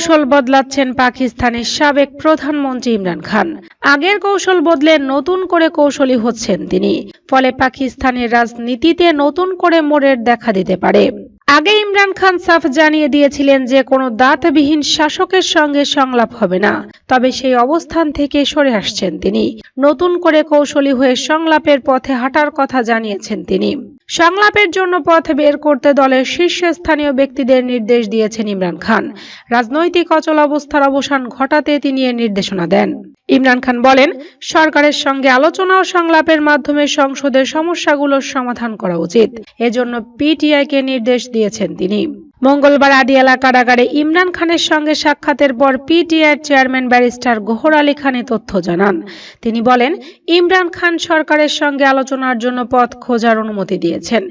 কৌশল বদলাচ্ছেন পাকিস্তানের সাবেক প্রধানমন্ত্রী ইমরান খান। আগের কৌশল বদলে নতুন করে কৌশলী হচ্ছেন তিনি। ফলে পাকিস্তানের রাজনীতিতে নতুন করে মোড়ের দেখা দিতে পারে। আগে ইমরান খান সাফ জানিয়ে দিয়েছিলেন যে কোনো দাঁতবিহীন শাসকের সঙ্গে সংলাপ হবে না। তবে সেই অবস্থান থেকে সরে আসছেন তিনি। নতুন করে কৌশলী হয়ে সংলাপের পথে হাঁটার কথা জানিয়েছেন তিনি। সংলাপের জন্য পথ বের করতে দলের শীর্ষস্থানীয় ব্যক্তিদের নির্দেশ দিয়েছেন ইমরান খান। রাজনৈতিক অচল অবস্থার অবসান ঘটাতে তিনি এর নির্দেশনা দেন। ইমরান খান বলেন, সরকারের সঙ্গে আলোচনা ও সংলাপের মাধ্যমে সংসদের সমস্যাগুলোর সমাধান করা উচিত। এজন্য পিটিআইকে নির্দেশ দিয়েছেন তিনি। মঙ্গলবার আডিয়ালা কারাগারে ইমরান খানের সঙ্গে সাক্ষাতের পর PTI chairman barrister Gohar Ali Khan তথ্য জানান। তিনি বলেন, ইমরান খান সরকারের সঙ্গে আলোচনার জন্য পথ খোঁজার অনুমতি দিয়েছেন।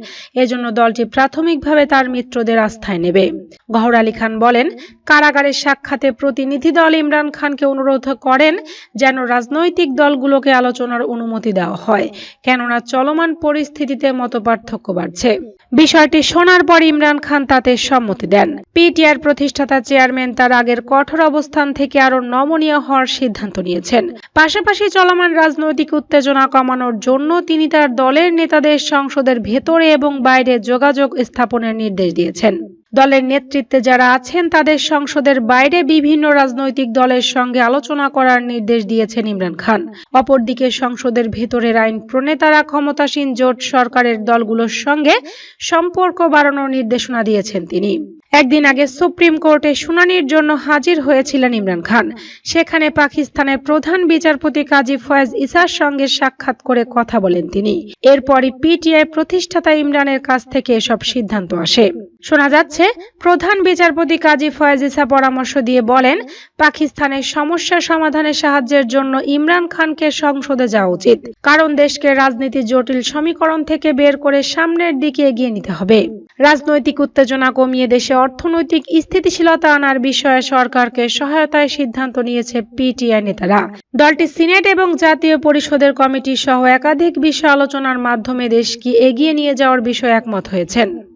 এজন্য দলটি প্রাথমিকভাবে তার মিত্রদের আস্থায় নেবে। গহর আলী খান বলেন, কারাগারের সাক্ষাতে প্রতিনিধি দল ইমরান খানকে অনুরোধ করেন যেন রাজনৈতিক দলগুলোকে আলোচনার অনুমতি দেওয়া হয়, কেননা চলমান পরিস্থিতিতে মতপার্থক্য বাড়ছে। বিষয়টি শোনার পর ইমরান খান তাতে সম্মতি দেন। পিটিআর প্রতিষ্ঠাতা চেয়ারম্যান তার আগের কঠোর অবস্থান থেকে আরও নমনীয় হওয়ার সিদ্ধান্ত নিয়েছেন। পাশাপাশি চলমান রাজনৈতিক উত্তেজনা কমানোর জন্য তিনি তার দলের নেতাদের সংসদের ভেতরে এবং বাইরে যোগাযোগ স্থাপনের নির্দেশ দিয়েছেন। দলের নেতৃত্বে যারা আছেন, তাদের সংসদের বাইরে বিভিন্ন রাজনৈতিক দলের সঙ্গে আলোচনা করার নির্দেশ দিয়েছেন ইমরান খান। অপরদিকে সংসদের ভেতরের আইন প্রণেতারা ক্ষমতাসীন জোট সরকারের দলগুলোর সঙ্গে সম্পর্ক বাড়ানোর নির্দেশনা দিয়েছেন তিনি। একদিন আগে সুপ্রিম কোর্টে শুনানির জন্য হাজির হয়েছিলেন ইমরান খান। সেখানে পাকিস্তানের প্রধান বিচারপতি কাজী ফয়েজ ইসার সঙ্গে সাক্ষাৎ করে কথা বলেন তিনি। এরপরই পিটিআই প্রতিষ্ঠাতা ইমরানের কাছ থেকে এসব সিদ্ধান্ত আসে। শোনা যাচ্ছে, প্রধান বিচারপতি কাজী ফয়েজ ইসা পরামর্শ দিয়ে বলেন, পাকিস্তানের সমস্যা সমাধানে সাহায্যের জন্য ইমরান খানকে সংসদে যাওয়া উচিত। কারণ দেশকে রাজনীতি জটিল সমীকরণ থেকে বের করে সামনের দিকে এগিয়ে নিতে হবে। রাজনৈতিক উত্তেজনা কমিয়ে দেশে অর্থনৈতিক স্থিতিশীলতা আনার বিষয়ে সরকারকে সহায়তায় সিদ্ধান্ত নিয়েছে পিটিআই নেতারা। দলটি সিনেট এবং জাতীয় পরিষদের কমিটি সহ একাধিক বিষয় আলোচনার মাধ্যমে দেশকে এগিয়ে নিয়ে যাওয়ার বিষয়ে একমত হয়েছেন।